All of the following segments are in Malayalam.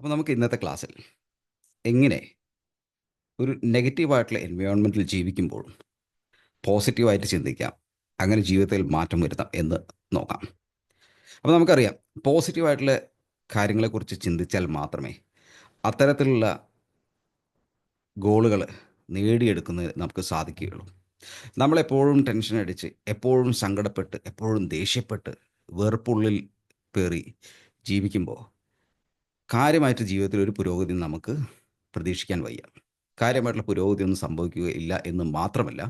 അപ്പോൾ നമുക്ക് ഇന്നത്തെ ക്ലാസ്സിൽ എങ്ങനെ ഒരു നെഗറ്റീവായിട്ടുള്ള എൻവയോൺമെന്റിൽ ജീവിക്കുമ്പോൾ പോസിറ്റീവായിട്ട് ചിന്തിക്കാം അങ്ങനെ ജീവിതത്തിൽ മാറ്റം വരുത്താം എന്ന് നോക്കാം. അപ്പോൾ നമുക്കറിയാം പോസിറ്റീവായിട്ടുള്ള കാര്യങ്ങളെക്കുറിച്ച് ചിന്തിച്ചാൽ മാത്രമേ അത്തരത്തിലുള്ള ഗോളുകൾ നേടിയെടുക്കുന്നതിന് നമുക്ക് സാധിക്കുകയുള്ളൂ. നമ്മളെപ്പോഴും ടെൻഷൻ അടിച്ച് എപ്പോഴും സങ്കടപ്പെട്ട് എപ്പോഴും ദേഷ്യപ്പെട്ട് വെറുപ്പുള്ളിൽ പേറി ജീവിക്കുമ്പോൾ കാര്യമായിട്ട് ജീവിതത്തിൽ ഒരു പുരോഗതി നമുക്ക് പ്രതീക്ഷിക്കാൻ വയ്യ. കാര്യമായിട്ടുള്ള പുരോഗതി ഒന്നും സംഭവിക്കുകയില്ല എന്ന് മാത്രമല്ല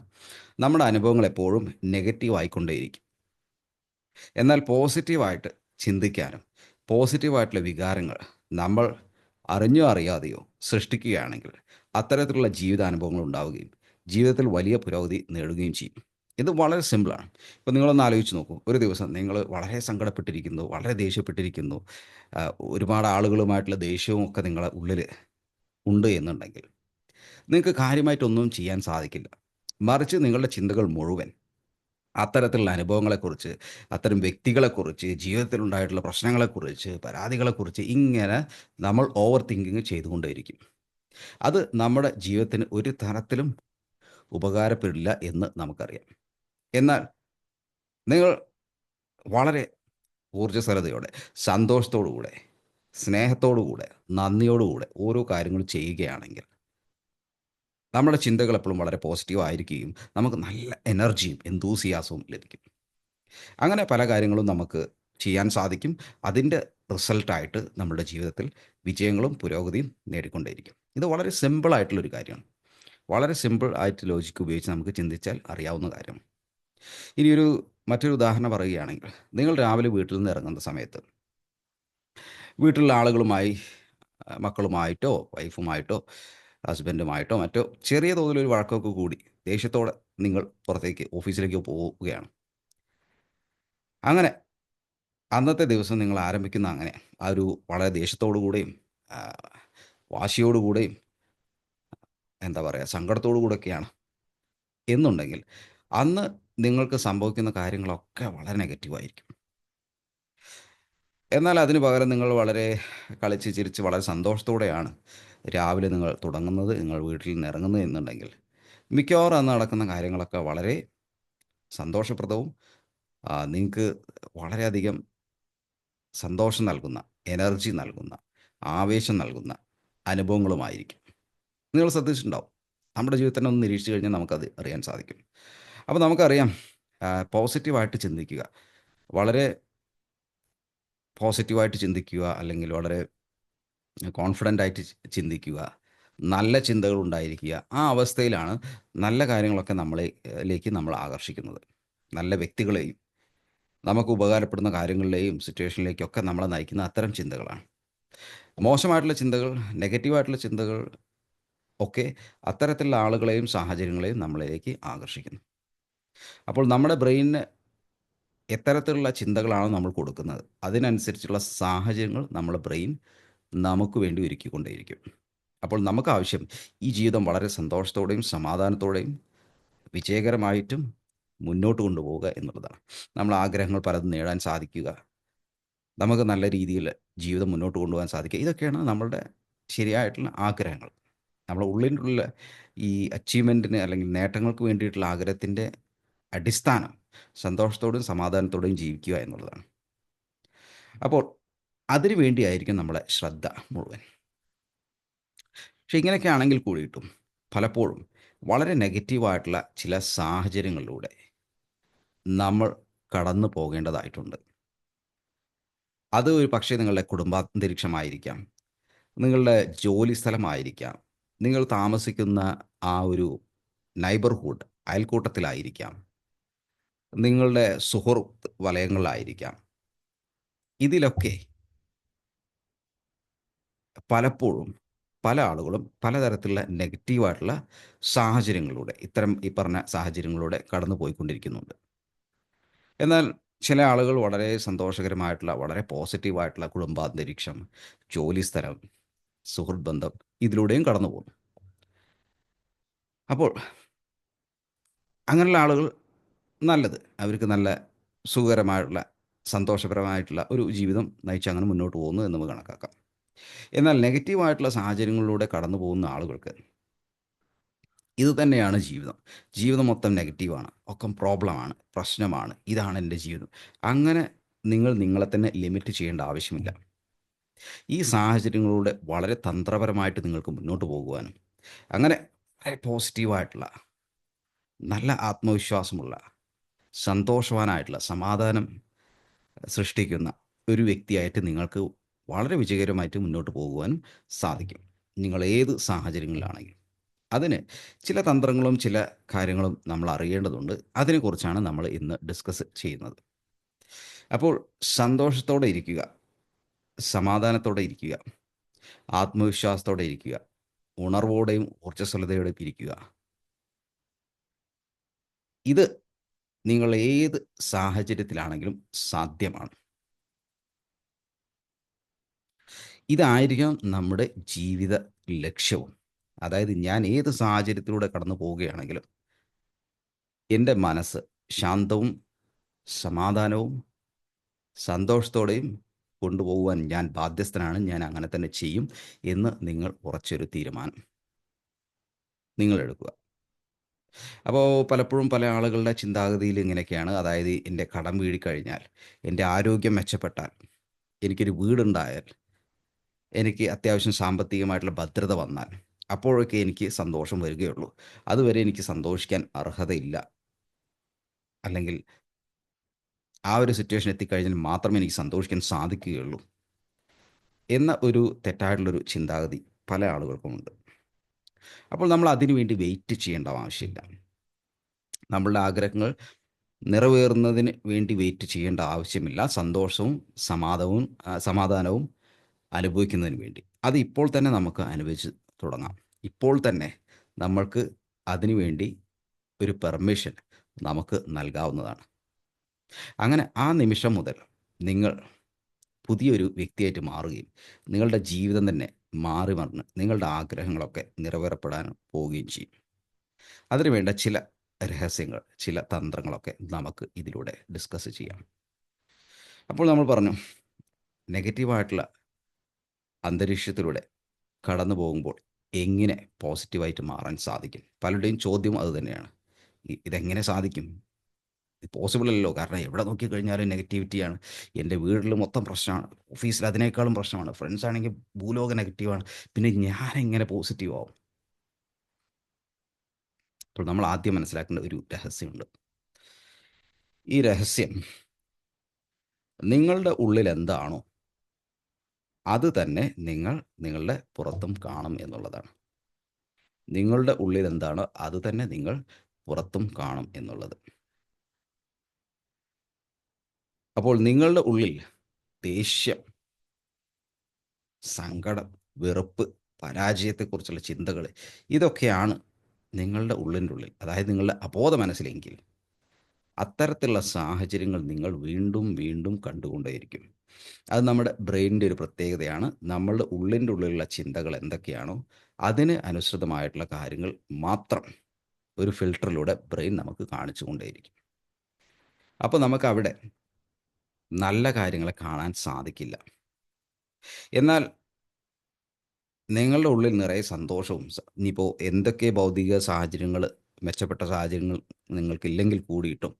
നമ്മുടെ അനുഭവങ്ങൾ എപ്പോഴും നെഗറ്റീവ് ആയിക്കൊണ്ടേയിരിക്കും. എന്നാൽ പോസിറ്റീവായിട്ട് ചിന്തിക്കാനും പോസിറ്റീവായിട്ടുള്ള വികാരങ്ങൾ നമ്മൾ അറിഞ്ഞോ അറിയാതെയോ സൃഷ്ടിക്കുകയാണെങ്കിൽ അത്തരത്തിലുള്ള ജീവിതാനുഭവങ്ങൾ ഉണ്ടാവുകയും ജീവിതത്തിൽ വലിയ പുരോഗതി നേടുകയും ചെയ്യും. ഇത് വളരെ സിമ്പിളാണ് ഇപ്പോൾ നിങ്ങളൊന്ന് ആലോചിച്ച് നോക്കൂ. ഒരു ദിവസം നിങ്ങൾ വളരെ സങ്കടപ്പെട്ടിരിക്കുന്നു വളരെ ദേഷ്യപ്പെട്ടിരിക്കുന്നു. ഒരുപാട് ആളുകളുമായിട്ടുള്ള ദേഷ്യവും ഒക്കെ നിങ്ങളെ ഉള്ളിൽ ഉണ്ട് എന്നുണ്ടെങ്കിൽ നിങ്ങൾക്ക് കാര്യമായിട്ടൊന്നും ചെയ്യാൻ സാധിക്കില്ല. മറിച്ച് നിങ്ങളുടെ ചിന്തകൾ മുഴുവൻ അത്തരത്തിലുള്ള അനുഭവങ്ങളെക്കുറിച്ച് അത്തരം വ്യക്തികളെക്കുറിച്ച് ജീവിതത്തിലുണ്ടായിട്ടുള്ള പ്രശ്നങ്ങളെക്കുറിച്ച് പരാതികളെക്കുറിച്ച് ഇങ്ങനെ നമ്മൾ ഓവർ തിങ്കിങ് ചെയ്തുകൊണ്ടേയിരിക്കും. അത് നമ്മുടെ ജീവിതത്തിന് ഒരു തരത്തിലും ഉപകാരപ്പെടില്ല എന്ന് നമുക്കറിയാം. എന്നാൽ നിങ്ങൾ വളരെ ഊർജസ്വലതയോടെ സന്തോഷത്തോടുകൂടെ സ്നേഹത്തോടുകൂടെ നന്ദിയോടുകൂടെ ഓരോ കാര്യങ്ങൾ ചെയ്യുകയാണെങ്കിൽ നമ്മുടെ ചിന്തകൾ എപ്പോഴും വളരെ പോസിറ്റീവ് ആയിരിക്കുകയും നമുക്ക് നല്ല എനർജിയും എന്തൂസിയാസവും ലഭിക്കും. അങ്ങനെ പല കാര്യങ്ങളും നമുക്ക് ചെയ്യാൻ സാധിക്കും. അതിന്റെ റിസൾട്ടായിട്ട് നമ്മുടെ ജീവിതത്തിൽ വിജയങ്ങളും പുരോഗതിയും നേടിക്കൊണ്ടേയിരിക്കും. ഇത് വളരെ സിമ്പിളായിട്ടുള്ളൊരു കാര്യമാണ്. വളരെ സിമ്പിൾ ആയിട്ട് ലോജിക്ക് ഉപയോഗിച്ച് നമുക്ക് ചിന്തിച്ചാൽ അറിയാവുന്ന കാര്യമാണ് ഇനിയൊരു മറ്റൊരു ഉദാഹരണം പറയുകയാണെങ്കിൽ നിങ്ങൾ രാവിലെ വീട്ടിൽ നിന്ന് ഇറങ്ങുന്ന സമയത്ത് വീട്ടിലുള്ള ആളുകളുമായി മക്കളുമായിട്ടോ വൈഫുമായിട്ടോ ഹസ്ബൻഡുമായിട്ടോ മറ്റോ ചെറിയ തോതിലൊരു വഴക്കൊക്കെ കൂടി ദേഷ്യത്തോടെ നിങ്ങൾ പുറത്തേക്ക് ഓഫീസിലേക്ക് പോവുകയാണ്. അങ്ങനെ അന്നത്തെ ദിവസം നിങ്ങൾ ആരംഭിക്കുന്ന അങ്ങനെ ആ ഒരു വളരെ ദേഷ്യത്തോടു കൂടെയും വാശിയോടുകൂടെയും വാശിയോടു എന്താ പറയുക സങ്കടത്തോടു കൂടെയൊക്കെയാണ്. എന്നുണ്ടെങ്കിൽ അന്ന് നിങ്ങൾക്ക് സംഭവിക്കുന്ന കാര്യങ്ങളൊക്കെ വളരെ നെഗറ്റീവായിരിക്കും എന്നാൽ അതിന് പകരം നിങ്ങൾ വളരെ കളിച്ച് ചിരിച്ച് വളരെ സന്തോഷത്തോടെയാണ് രാവിലെ നിങ്ങൾ തുടങ്ങുന്നത് നിങ്ങൾ വീട്ടിൽ നിന്ന് ഇറങ്ങുന്നത് എന്നുണ്ടെങ്കിൽ. മിക്കവാറും അന്ന് നടക്കുന്ന കാര്യങ്ങളൊക്കെ വളരെ സന്തോഷപ്രദവും നിങ്ങൾക്ക് വളരെയധികം സന്തോഷം നൽകുന്ന എനർജി നൽകുന്ന ആവേശം നൽകുന്ന അനുഭവങ്ങളുമായിരിക്കും. നിങ്ങൾ ശ്രദ്ധിച്ചിട്ടുണ്ടാവും. നമ്മുടെ ജീവിതത്തിനെ ഒന്ന് നിരീക്ഷിച്ചു കഴിഞ്ഞാൽ നമുക്കത് അറിയാൻ സാധിക്കും. അപ്പോൾ നമുക്കറിയാം പോസിറ്റീവായിട്ട് ചിന്തിക്കുക. വളരെ പോസിറ്റീവായിട്ട് ചിന്തിക്കുക അല്ലെങ്കിൽ വളരെ കോൺഫിഡന്റ് ആയിട്ട് ചിന്തിക്കുക നല്ല ചിന്തകൾ ഉണ്ടായിരിക്കുക ആ അവസ്ഥയിലാണ് നല്ല കാര്യങ്ങളൊക്കെ നമ്മളിലേക്ക് നമ്മൾ ആകർഷിക്കുന്നത്. നല്ല വ്യക്തികളെയും നമുക്ക് ഉപകാരപ്പെടുന്ന കാര്യങ്ങളിലെയും സിറ്റുവേഷനിലേക്കൊക്കെ നമ്മളെ നയിക്കുന്ന അത്തരം ചിന്തകളാണ്. മോശമായിട്ടുള്ള ചിന്തകൾ നെഗറ്റീവായിട്ടുള്ള ചിന്തകൾ ഒക്കെ അത്തരത്തിലുള്ള ആളുകളെയും സാഹചര്യങ്ങളെയും നമ്മളിലേക്ക് ആകർഷിക്കുന്നു. അപ്പോൾ നമ്മുടെ ബ്രെയിനിന് എത്തരത്തിലുള്ള ചിന്തകളാണ് നമ്മൾ കൊടുക്കുന്നത്. അതിനനുസരിച്ചുള്ള സാഹചര്യങ്ങൾ നമ്മുടെ ബ്രെയിൻ നമുക്ക് വേണ്ടി ഒരുക്കിക്കൊണ്ടേയിരിക്കും. അപ്പോൾ നമുക്ക് ആവശ്യം ഈ ജീവിതം വളരെ സന്തോഷത്തോടെയും സമാധാനത്തോടെയും വിജയകരമായിട്ടും മുന്നോട്ട് കൊണ്ടുപോവുക എന്നുള്ളതാണ്. നമ്മൾ ആഗ്രഹങ്ങൾ പലതും നേടാൻ സാധിക്കുക. നമുക്ക് നല്ല രീതിയിൽ ജീവിതം മുന്നോട്ട് കൊണ്ടുപോകാൻ സാധിക്കുക. ഇതൊക്കെയാണ് നമ്മളുടെ ശരിയായിട്ടുള്ള ആഗ്രഹങ്ങൾ. നമ്മുടെ ഉള്ളിലുള്ള ഈ അച്ചീവ്മെന്റിന് അല്ലെങ്കിൽ നേട്ടങ്ങൾക്ക് വേണ്ടിയിട്ടുള്ള ആഗ്രഹത്തിന്റെ അടിസ്ഥാനം സന്തോഷത്തോടും സമാധാനത്തോടും ജീവിക്കുക എന്നുള്ളതാണ്. അപ്പോൾ അതിനു വേണ്ടിയായിരിക്കും നമ്മുടെ ശ്രദ്ധ മുഴുവൻ. പക്ഷെ ഇങ്ങനെയൊക്കെ ആണെങ്കിൽ കൂടിയിട്ടും പലപ്പോഴും വളരെ നെഗറ്റീവായിട്ടുള്ള ചില സാഹചര്യങ്ങളിലൂടെ നമ്മൾ കടന്നു പോകേണ്ടതായിട്ടുണ്ട്. അത് ഒരു പക്ഷേ നിങ്ങളുടെ കുടുംബാന്തരീക്ഷമായിരിക്കാം നിങ്ങളുടെ ജോലി സ്ഥലമായിരിക്കാം നിങ്ങൾ താമസിക്കുന്ന ആ ഒരു നൈബർഹുഡ് അയൽക്കൂട്ടത്തിലായിരിക്കാം. നിങ്ങളുടെ സുഹൃത്ത് വലയങ്ങളിലായിരിക്കാം. ഇതിലൊക്കെ പലപ്പോഴും പല ആളുകളും പലതരത്തിലുള്ള നെഗറ്റീവായിട്ടുള്ള സാഹചര്യങ്ങളിലൂടെ ഇത്തരം ഈ പറഞ്ഞ സാഹചര്യങ്ങളിലൂടെ കടന്നു പോയിക്കൊണ്ടിരിക്കുന്നുണ്ട് എന്നാൽ ചില ആളുകൾ വളരെ സന്തോഷകരമായിട്ടുള്ള വളരെ പോസിറ്റീവായിട്ടുള്ള കുടുംബാന്തരീക്ഷം ജോലി സ്ഥലം സുഹൃത്ത് ബന്ധം ഇതിലൂടെയും കടന്നു പോകുന്നു അപ്പോൾ അങ്ങനെയുള്ള ആളുകൾ നല്ലത് അവർക്ക് നല്ല സുഖകരമായിട്ടുള്ള സന്തോഷപരമായിട്ടുള്ള ഒരു ജീവിതം നയിച്ച് അങ്ങനെ മുന്നോട്ട് പോകുന്നു എന്ന് നമുക്ക് കണക്കാക്കാം എന്നാൽ നെഗറ്റീവായിട്ടുള്ള സാഹചര്യങ്ങളിലൂടെ കടന്നു പോകുന്ന ആളുകൾക്ക് ഇത് തന്നെയാണ് ജീവിതം. ജീവിതം മൊത്തം നെഗറ്റീവാണ്. ഒക്കെ പ്രോബ്ലമാണ്, പ്രശ്നമാണ്. ഇതാണ് എന്റെ ജീവിതം. അങ്ങനെ നിങ്ങൾ നിങ്ങളെ തന്നെ ലിമിറ്റ് ചെയ്യേണ്ട ആവശ്യമില്ല. ഈ സാഹചര്യങ്ങളിലൂടെ വളരെ തന്ത്രപരമായിട്ട് നിങ്ങൾക്ക് മുന്നോട്ട് പോകുവാനും, അങ്ങനെ വളരെ പോസിറ്റീവായിട്ടുള്ള, നല്ല ആത്മവിശ്വാസമുള്ള, സന്തോഷവാനായിട്ടുള്ള, സമാധാനം സൃഷ്ടിക്കുന്ന ഒരു വ്യക്തിയായിട്ട് നിങ്ങൾക്ക് വളരെ വിജയകരമായിട്ട് മുന്നോട്ട് പോകുവാനും സാധിക്കും. നിങ്ങൾ ഏത് സാഹചര്യങ്ങളിലാണെങ്കിലും. അതിന് ചില തന്ത്രങ്ങളും ചില കാര്യങ്ങളും നമ്മൾ അറിയേണ്ടതുണ്ട്. അതിനെക്കുറിച്ചാണ് നമ്മൾ ഇന്ന് ഡിസ്കസ് ചെയ്യുന്നത്. അപ്പോൾ സന്തോഷത്തോടെ ഇരിക്കുക. സമാധാനത്തോടെ ഇരിക്കുക. ആത്മവിശ്വാസത്തോടെ ഇരിക്കുക. ഉണർവോടെയും ഊർജസ്വലതയോടെയും ഇരിക്കുക. ഇത് നിങ്ങൾ ഏത് സാഹചര്യത്തിലാണെങ്കിലും സാധ്യമാണ്. ഇതായിരിക്കണം നമ്മുടെ ജീവിത ലക്ഷ്യവും. അതായത് ഞാൻ ഏത് സാഹചര്യത്തിലൂടെ കടന്നു പോവുകയാണെങ്കിലും എന്റെ മനസ്സ് ശാന്തവും, സമാധാനവും, സന്തോഷത്തോടെയും കൊണ്ടുപോകുവാൻ ഞാൻ ബാധ്യസ്ഥനാണ്. ഞാൻ അങ്ങനെ തന്നെ ചെയ്യും എന്ന് നിങ്ങൾ ഉറച്ചൊരു തീരുമാനം നിങ്ങൾ എടുക്കുക. അപ്പോൾ പലപ്പോഴും പല ആളുകളുടെ ചിന്താഗതിയിൽ ഇങ്ങനെയൊക്കെയാണ്. അതായത് എന്റെ കടം വീടിക്കഴിഞ്ഞാൽ, എന്റെ ആരോഗ്യം മെച്ചപ്പെട്ടാൽ, എനിക്കൊരു വീടുണ്ടായാൽ, എനിക്ക് അത്യാവശ്യം സാമ്പത്തികമായിട്ടുള്ള ഭദ്രത വന്നാൽ, അപ്പോഴൊക്കെ എനിക്ക് സന്തോഷം വരികയുള്ളൂ. അതുവരെ എനിക്ക് സന്തോഷിക്കാൻ അർഹതയില്ല. അല്ലെങ്കിൽ ആ ഒരു സിറ്റുവേഷൻ എത്തിക്കഴിഞ്ഞാൽ മാത്രമേ എനിക്ക് സന്തോഷിക്കാൻ സാധിക്കുകയുള്ളൂ. എന്ന ഒരു തെറ്റായിട്ടുള്ളൊരു ചിന്താഗതി പല ആളുകൾക്കുമുണ്ട്. അപ്പോൾ നമ്മൾ അതിനുവേണ്ടി വെയിറ്റ് ചെയ്യേണ്ട ആവശ്യമില്ല. നമ്മളുടെ ആഗ്രഹങ്ങൾ നിറവേറുന്നതിന് വേണ്ടി വെയിറ്റ് ചെയ്യേണ്ട ആവശ്യമില്ല. സന്തോഷവും സമാധവും ആഹ് സമാധാനവും അനുഭവിക്കുന്നതിന് വേണ്ടി. അത് ഇപ്പോൾ തന്നെ നമുക്ക് അനുഭവിച്ച് തുടങ്ങാം. ഇപ്പോൾ തന്നെ നമ്മൾക്ക് അതിനുവേണ്ടി ഒരു പെർമിഷൻ നമുക്ക് നൽകാവുന്നതാണ്. അങ്ങനെ ആ നിമിഷം മുതൽ നിങ്ങൾ പുതിയൊരു വ്യക്തിയായിട്ട് മാറുകയും, നിങ്ങളുടെ ജീവിതം തന്നെ മാറി മറിഞ്ഞ് നിങ്ങളുടെ ആഗ്രഹങ്ങളൊക്കെ നിറവേറപ്പെടാൻ പോവുകയും ചെയ്യും. അതിനുവേണ്ട ചില രഹസ്യങ്ങൾ, ചില തന്ത്രങ്ങളൊക്കെ നമുക്ക് ഇതിലൂടെ ഡിസ്കസ് ചെയ്യാം. അപ്പോൾ നമ്മൾ പറഞ്ഞു നെഗറ്റീവായിട്ടുള്ള അന്തരീക്ഷത്തിലൂടെ കടന്നു പോകുമ്പോൾ എങ്ങനെ പോസിറ്റീവായിട്ട് മാറാൻ സാധിക്കും? പലരുടെയും ചോദ്യം അതുതന്നെയാണ്. ഇതെങ്ങനെ സാധിക്കും? പോസിബിൾ അല്ലല്ലോ. കാരണം എവിടെ നോക്കിക്കഴിഞ്ഞാലും നെഗറ്റിവിറ്റിയാണ്. എന്റെ വീട്ടിൽ മൊത്തം പ്രശ്നമാണ്. ഓഫീസിൽ അതിനേക്കാളും പ്രശ്നമാണ്. ഫ്രണ്ട്സ് ആണെങ്കിൽ ഭൂലോക നെഗറ്റീവാണ്. പിന്നെ ഞാൻ എങ്ങനെ പോസിറ്റീവ് ആവും? അപ്പോൾ നമ്മൾ ആദ്യം മനസ്സിലാക്കേണ്ട ഒരു രഹസ്യമുണ്ട്. ഈ രഹസ്യം നിങ്ങളുടെ ഉള്ളിൽ എന്താണോ അത് തന്നെ നിങ്ങൾ നിങ്ങളുടെ പുറത്തും കാണും എന്നുള്ളതാണ്. നിങ്ങളുടെ ഉള്ളിൽ എന്താണോ അത് തന്നെ നിങ്ങൾ പുറത്തും കാണും എന്നുള്ളത്. അപ്പോൾ നിങ്ങളുടെ ഉള്ളിൽ ദേഷ്യം സങ്കടം, വെറുപ്പ്, പരാജയത്തെക്കുറിച്ചുള്ള ചിന്തകൾ ഇതൊക്കെയാണ് നിങ്ങളുടെ ഉള്ളിന്റെ ഉള്ളിൽ അതായത് നിങ്ങളുടെ അബോധ മനസ്സിലെങ്കിൽ അത്തരത്തിലുള്ള സാഹചര്യങ്ങൾ നിങ്ങൾ വീണ്ടും വീണ്ടും കണ്ടുകൊണ്ടേയിരിക്കും. അത് നമ്മുടെ ബ്രെയിനിന്റെ ഒരു പ്രത്യേകതയാണ്. നമ്മളുടെ ഉള്ളിന്റെ ഉള്ളിലുള്ള ചിന്തകൾ എന്തൊക്കെയാണോ അതിന് അനുസൃതമായിട്ടുള്ള കാര്യങ്ങൾ മാത്രം ഒരു ഫിൽട്ടറിലൂടെ ബ്രെയിൻ നമുക്ക് കാണിച്ചു കൊണ്ടേയിരിക്കും. അപ്പോൾ നമുക്കവിടെ നല്ല കാര്യങ്ങളെ കാണാൻ സാധിക്കില്ല. എന്നാൽ നിങ്ങളുടെ ഉള്ളിൽ നിറയെ സന്തോഷവും ഇനിയിപ്പോൾ എന്തൊക്കെ ഭൗതിക സാഹചര്യങ്ങൾ മെച്ചപ്പെട്ട സാഹചര്യങ്ങൾ നിങ്ങൾക്കില്ലെങ്കിൽ കൂടിയിട്ടും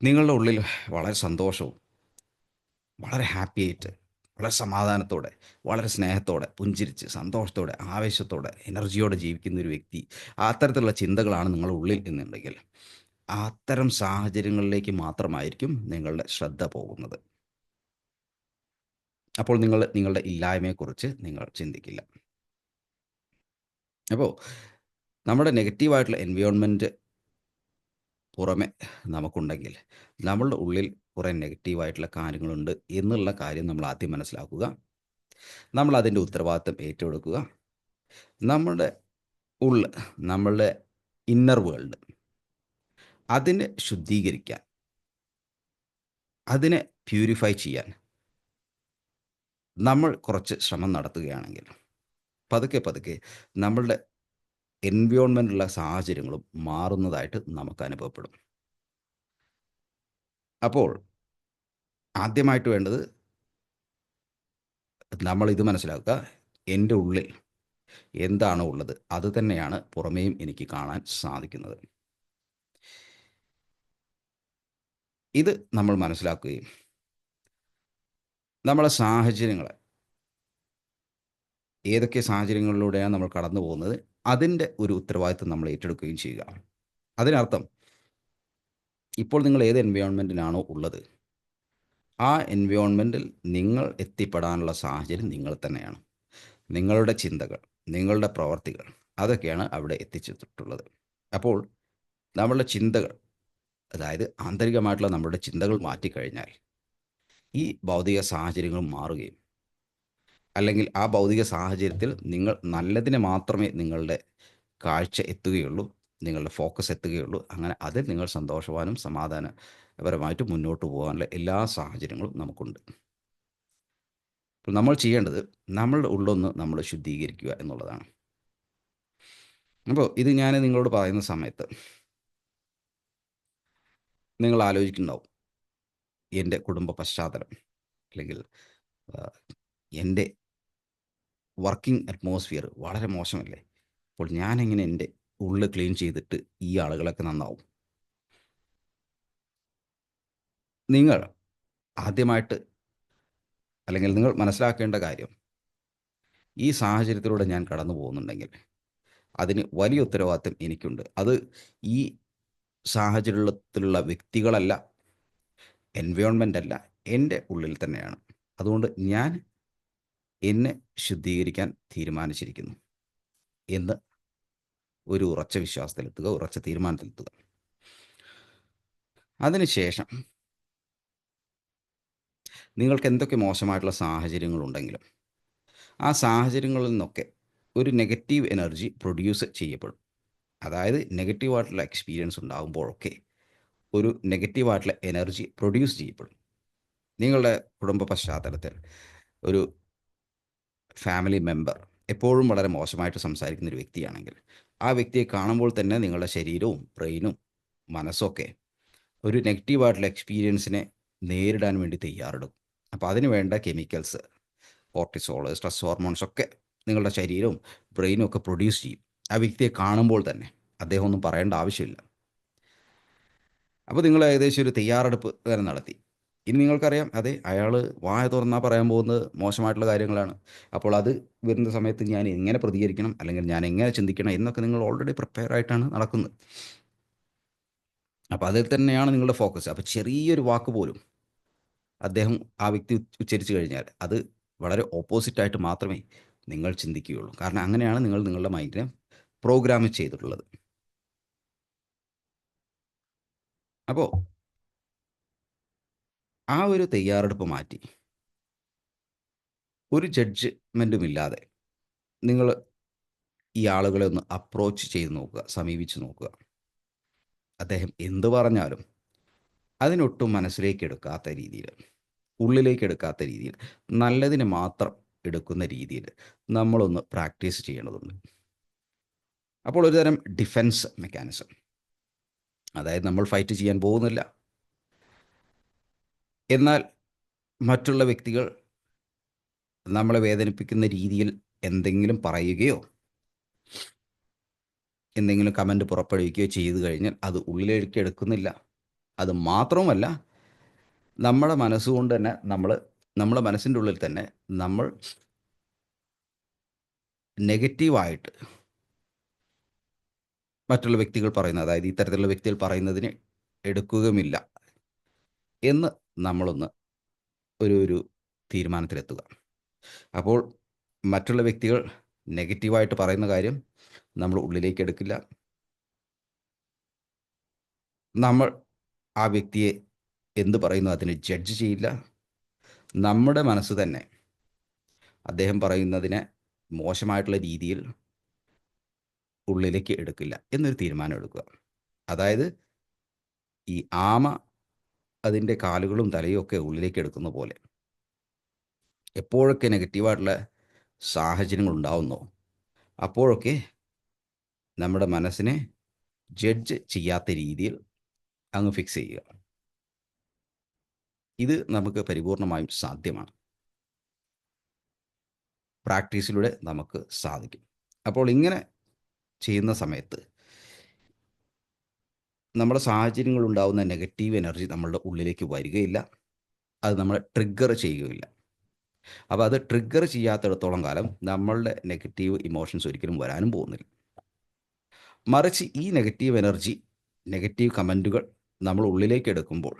നിങ്ങളുടെ ഉള്ളിൽ വളരെ സന്തോഷവും വളരെ ഹാപ്പി ആയിട്ട് വളരെ സമാധാനത്തോടെ, വളരെ സ്നേഹത്തോടെ, പുഞ്ചിരിച്ച്, സന്തോഷത്തോടെ, ആവേശത്തോടെ, എനർജിയോടെ ജീവിക്കുന്ന ഒരു വ്യക്തി അത്തരത്തിലുള്ള ചിന്തകളാണ് നിങ്ങളുടെ ഉള്ളിൽ എന്നുണ്ടെങ്കിൽ അത്തരം സാഹചര്യങ്ങളിലേക്ക് മാത്രമായിരിക്കും നിങ്ങളുടെ ശ്രദ്ധ പോകുന്നത്. അപ്പോൾ നിങ്ങൾ നിങ്ങളുടെ ഇല്ലായ്മയെക്കുറിച്ച് നിങ്ങൾ ചിന്തിക്കില്ല. അപ്പോൾ നമ്മുടെ നെഗറ്റീവായിട്ടുള്ള എൻവയോൺമെന്റ് പുറമെ നമുക്കുണ്ടെങ്കിൽ നമ്മളുടെ ഉള്ളിൽ കുറേ നെഗറ്റീവായിട്ടുള്ള കാര്യങ്ങളുണ്ട് എന്നുള്ള കാര്യം നമ്മൾ ആദ്യം മനസ്സിലാക്കുക. നമ്മൾ അതിന്റെ ഉത്തരവാദിത്തം ഏറ്റെടുക്കുക. നമ്മുടെ ഉള്ളിൽ നമ്മളുടെ ഇന്നർ വേൾഡ് അതിനെ ശുദ്ധീകരിക്കാൻ അതിനെ പ്യൂരിഫൈ ചെയ്യാൻ നമ്മൾ കുറച്ച് ശ്രമം നടത്തുകയാണെങ്കിൽ പതുക്കെ പതുക്കെ നമ്മളുടെ എൻവയോൺമെന്റുള്ള സാഹചര്യങ്ങളും മാറുന്നതായിട്ട് നമുക്ക് അനുഭവപ്പെടും. അപ്പോൾ ആദ്യമായിട്ട് വേണ്ടത് നമ്മൾ ഇത് മനസ്സിലാക്കുക എന്റെ ഉള്ളിൽ എന്താണോ ഉള്ളത് അത് തന്നെയാണ് പുറമേയും എനിക്ക് കാണാൻ സാധിക്കുന്നത് ഇത് നമ്മൾ മനസ്സിലാക്കുകയും നമ്മളെ സാഹചര്യങ്ങൾ ഏതൊക്കെ സാഹചര്യങ്ങളിലൂടെയാണ് നമ്മൾ കടന്നു പോകുന്നത് അതിന്റെ ഒരു ഉത്തരവാദിത്വം നമ്മൾ ഏറ്റെടുക്കുകയും ചെയ്യുക. അതിനർത്ഥം ഇപ്പോൾ നിങ്ങൾ ഏത് എൻവയോൺമെന്റിലാണോ ഉള്ളത് ആ എൻവയോൺമെന്റിൽ നിങ്ങൾ എത്തിപ്പെടാനുള്ള സാഹചര്യം നിങ്ങൾ തന്നെയാണ്. നിങ്ങളുടെ ചിന്തകൾ നിങ്ങളുടെ പ്രവർത്തികൾ അതൊക്കെയാണ് അവിടെ എത്തിച്ചിട്ടുള്ളത്. അപ്പോൾ നമ്മളുടെ ചിന്തകൾ അതായത് ആന്തരികമായിട്ടുള്ള നമ്മുടെ ചിന്തകൾ മാറ്റിക്കഴിഞ്ഞാൽ ഈ ഭൗതിക സാഹചര്യങ്ങൾ മാറുകയും അല്ലെങ്കിൽ ആ ഭൗതിക സാഹചര്യത്തിൽ നിങ്ങൾ നല്ലതിനെ മാത്രമേ നിങ്ങളുടെ കാഴ്ച എത്തുകയുള്ളൂ നിങ്ങളുടെ ഫോക്കസ് എത്തുകയുള്ളൂ. അങ്ങനെ അതിൽ നിങ്ങൾ സന്തോഷവാനും സമാധാനപരമായിട്ട് മുന്നോട്ട് പോകാനുള്ള എല്ലാ സാഹചര്യങ്ങളും നമുക്കുണ്ട്. അപ്പോൾ നമ്മൾ ചെയ്യേണ്ടത് നമ്മളുടെ ഉള്ളൊന്ന് നമ്മൾ ശുദ്ധീകരിക്കുക എന്നുള്ളതാണ്. അപ്പോൾ ഇത് ഞാൻ നിങ്ങളോട് പറയുന്ന സമയത്ത് നിങ്ങൾ ആലോചിക്കുന്നുണ്ടാവും എന്റെ കുടുംബ പശ്ചാത്തലം അല്ലെങ്കിൽ എന്റെ വർക്കിംഗ് അറ്റ്മോസ്ഫിയർ വളരെ മോശമല്ലേ? അപ്പോൾ ഞാനെങ്ങനെ എന്റെ ഉള്ള് ക്ലീൻ ചെയ്തിട്ട് ഈ ആളുകളൊക്കെ നന്നാവും? നിങ്ങൾ ആദ്യമായിട്ട് അല്ലെങ്കിൽ നിങ്ങൾ മനസ്സിലാക്കേണ്ട കാര്യം ഈ സാഹചര്യത്തിലൂടെ ഞാൻ കടന്നു പോകുന്നുണ്ടെങ്കിൽ അതിന് വലിയ ഉത്തരവാദിത്വം എനിക്കുണ്ട്. അത് ഈ സാഹചര്യത്തിലുള്ള വ്യക്തികളല്ല എൻവയോൺമെന്റ് അല്ല എന്റെ ഉള്ളിൽ തന്നെയാണ്. അതുകൊണ്ട് ഞാൻ എന്നെ ശുദ്ധീകരിക്കാൻ തീരുമാനിച്ചിരിക്കുന്നു എന്ന് ഒരു ഉറച്ച വിശ്വാസത്തിലെത്തുക ഉറച്ച തീരുമാനത്തിലെത്തുക. അതിനുശേഷം നിങ്ങൾക്ക് എന്തൊക്കെ മോശമായിട്ടുള്ള സാഹചര്യങ്ങളുണ്ടെങ്കിലും ആ സാഹചര്യങ്ങളിൽ നിന്നൊക്കെ ഒരു നെഗറ്റീവ് എനർജി പ്രൊഡ്യൂസ് ചെയ്യപ്പെടും. അതായത് നെഗറ്റീവ് നെഗറ്റീവായിട്ടുള്ള എക്സ്പീരിയൻസ് ഉണ്ടാകുമ്പോഴൊക്കെ ഒരു നെഗറ്റീവ് നെഗറ്റീവായിട്ടുള്ള എനർജി പ്രൊഡ്യൂസ് ചെയ്യപ്പെടും. നിങ്ങളുടെ കുടുംബ പശ്ചാത്തലത്തിൽ ഒരു ഫാമിലി മെമ്പർ എപ്പോഴും വളരെ മോശമായിട്ട് സംസാരിക്കുന്ന ഒരു വ്യക്തിയാണെങ്കിൽ ആ വ്യക്തിയെ കാണുമ്പോൾ തന്നെ നിങ്ങളുടെ ശരീരവും ബ്രെയിനും മനസ്സൊക്കെ ഒരു നെഗറ്റീവ് നെഗറ്റീവായിട്ടുള്ള എക്സ്പീരിയൻസിനെ നേരിടാൻ വേണ്ടി തയ്യാറെടുക്കും. അപ്പോൾ അതിന് വേണ്ട കെമിക്കൽസ് കോർട്ടിസോൾ സ്ട്രെസ് ഹോർമോൺസ് ഒക്കെ നിങ്ങളുടെ ശരീരവും ബ്രെയിനും ഒക്കെ പ്രൊഡ്യൂസ് ചെയ്യും. ആ വ്യക്തിയെ കാണുമ്പോൾ തന്നെ അദ്ദേഹം ഒന്നും പറയേണ്ട ആവശ്യമില്ല. അപ്പോൾ നിങ്ങൾ ഏകദേശം ഒരു തയ്യാറെടുപ്പ് വരെ നടത്തി. ഇനി നിങ്ങൾക്കറിയാം അതെ അയാൾ വായ തുറന്നാൽ പറയാൻ പോകുന്നത് മോശമായിട്ടുള്ള കാര്യങ്ങളാണ്. അപ്പോൾ അത് വരുന്ന സമയത്ത് ഞാൻ എങ്ങനെ പ്രതികരിക്കണം അല്ലെങ്കിൽ ഞാൻ എങ്ങനെ ചിന്തിക്കണം എന്നൊക്കെ നിങ്ങൾ ഓൾറെഡി പ്രിപ്പയർ ആയിട്ടാണ് നടക്കുന്നത്. അപ്പോൾ അതിൽ തന്നെയാണ് നിങ്ങളുടെ ഫോക്കസ് അപ്പോൾ ചെറിയൊരു വാക്ക് പോലും അദ്ദേഹം ആ വ്യക്തി ഉച്ചരിച്ചു കഴിഞ്ഞാൽ അത് വളരെ ഓപ്പോസിറ്റായിട്ട് മാത്രമേ നിങ്ങൾ ചിന്തിക്കുകയുള്ളൂ. കാരണം അങ്ങനെയാണ് നിങ്ങൾ നിങ്ങളുടെ മൈൻഡിനെ പ്രോഗ്രാം ചെയ്തിട്ടുള്ളത്. അപ്പോൾ ആ ഒരു തയ്യാറെടുപ്പ് മാറ്റി ഒരു ജഡ്ജ്മെന്റും ഇല്ലാതെ നിങ്ങൾ ഈ ആളുകളെ ഒന്ന് അപ്രോച്ച് ചെയ്ത് നോക്കുക സമീപിച്ച് നോക്കുക. അദ്ദേഹം എന്ത് പറഞ്ഞാലും അതിനൊട്ടും മനസ്സിലേക്ക് എടുക്കാത്ത രീതിയിൽ ഉള്ളിലേക്ക് എടുക്കാത്ത രീതിയിൽ നല്ലതിനെ മാത്രം എടുക്കുന്ന രീതിയിൽ നമ്മളൊന്ന് പ്രാക്ടീസ് ചെയ്യേണ്ടതുണ്ട്. അപ്പോൾ ഒരു തരം ഡിഫെൻസ് മെക്കാനിസം അതായത് നമ്മൾ ഫൈറ്റ് ചെയ്യാൻ പോകുന്നില്ല. എന്നാൽ മറ്റുള്ള വ്യക്തികൾ നമ്മളെ വേദനിപ്പിക്കുന്ന രീതിയിൽ എന്തെങ്കിലും പറയുകയോ എന്തെങ്കിലും കമന്റ് പുറപ്പെടുവിക്കുകയോ ചെയ്തു കഴിഞ്ഞാൽ അത് ഉള്ളിലേക്ക് എടുക്കുന്നില്ല. അത് മാത്രവുമല്ല നമ്മുടെ മനസ്സുകൊണ്ട് തന്നെ നമ്മൾ നമ്മുടെ മനസ്സിന്റെ ഉള്ളിൽ തന്നെ നമ്മൾ നെഗറ്റീവായിട്ട് മറ്റുള്ള വ്യക്തികൾ പറയുന്നത് അതായത് ഇത്തരത്തിലുള്ള വ്യക്തികൾ പറയുന്നതിന് എടുക്കുകയുമില്ല എന്ന് നമ്മളൊന്ന് ഒരു ഒരു തീരുമാനത്തിലെത്തുക. അപ്പോൾ മറ്റുള്ള വ്യക്തികൾ നെഗറ്റീവായിട്ട് പറയുന്ന കാര്യം നമ്മൾ ഉള്ളിലേക്ക് എടുക്കില്ല. നമ്മൾ ആ വ്യക്തിയെ എന്ത് പറയുന്നു അതിനെ ജഡ്ജ് ചെയ്യില്ല. നമ്മുടെ മനസ്സ് തന്നെ അദ്ദേഹം പറയുന്നതിനെ മോശമായിട്ടുള്ള രീതിയിൽ ഉള്ളിലേക്ക് എടുക്കില്ല എന്നൊരു തീരുമാനം എടുക്കുക. അതായത് ഈ ആമ അതിന്റെ കാലുകളും തലയും ഒക്കെ ഉള്ളിലേക്ക് എടുക്കുന്ന പോലെ എപ്പോഴൊക്കെ നെഗറ്റീവായിട്ടുള്ള സാഹചര്യങ്ങൾ ഉണ്ടാവുന്നോ അപ്പോഴൊക്കെ നമ്മുടെ മനസ്സിനെ ജഡ്ജ് ചെയ്യാത്ത രീതിയിൽ അങ്ങ് ഫിക്സ് ചെയ്യുക. ഇത് നമുക്ക് പരിപൂർണമായും സാധ്യമാണ്. പ്രാക്ടീസിലൂടെ നമുക്ക് സാധിക്കും. അപ്പോൾ ഇങ്ങനെ ചെയ്യുന്ന സമയത്ത് നമ്മുടെ സാഹചര്യങ്ങൾ ഉണ്ടാകുന്ന നെഗറ്റീവ് എനർജി നമ്മളുടെ ഉള്ളിലേക്ക് വരികയില്ല. അത് നമ്മളെ ട്രിഗർ ചെയ്യുകയില്ല. അപ്പോൾ അത് ട്രിഗർ ചെയ്യാത്തിടത്തോളം കാലം നമ്മളുടെ നെഗറ്റീവ് ഇമോഷൻസ് ഒരിക്കലും വരാനും പോകുന്നില്ല. മറിച്ച് ഈ നെഗറ്റീവ് എനർജി നെഗറ്റീവ് കമന്റുകൾ നമ്മൾ ഉള്ളിലേക്ക് എടുക്കുമ്പോൾ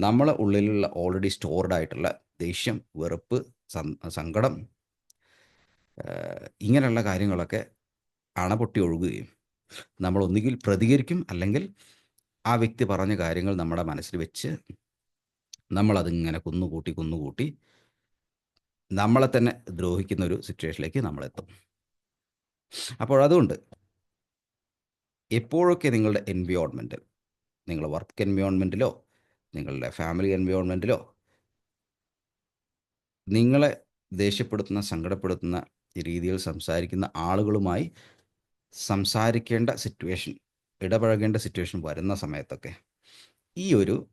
നമ്മളെ ഉള്ളിലുള്ള ഓൾറെഡി സ്റ്റോർഡ് ആയിട്ടുള്ള ദേഷ്യം വെറുപ്പ് സങ്കടം ഇങ്ങനെയുള്ള കാര്യങ്ങളൊക്കെ അണപൊട്ടി ഒഴുകുകയും നമ്മൾ ഒന്നുകിൽ പ്രതികരിക്കും അല്ലെങ്കിൽ ആ വ്യക്തി പറഞ്ഞ കാര്യങ്ങൾ നമ്മുടെ മനസ്സിൽ വെച്ച് നമ്മളതിങ്ങനെ കുന്നുകൂട്ടി കുന്നുകൂട്ടി നമ്മളെ തന്നെ ദ്രോഹിക്കുന്ന ഒരു സിറ്റുവേഷനിലേക്ക് നമ്മളെത്തും. അപ്പോൾ അതുകൊണ്ട് എപ്പോഴൊക്കെ നിങ്ങളുടെ എൻവിയോൺമെന്റിൽ നിങ്ങൾ വർക്ക് എൻവിയോൺമെന്റിലോ നിങ്ങളുടെ ഫാമിലി എൻവിയോൺമെന്റിലോ നിങ്ങളെ ദേഷ്യപ്പെടുത്തുന്ന സങ്കടപ്പെടുത്തുന്ന രീതിയിൽ സംസാരിക്കുന്ന ആളുകളുമായി സംസാരിക്കേണ്ട സിറ്റുവേഷൻ ഇടപഴകേണ്ട സിറ്റുവേഷൻ വരുന്ന സമയത്തൊക്കെ ഈ ഒരു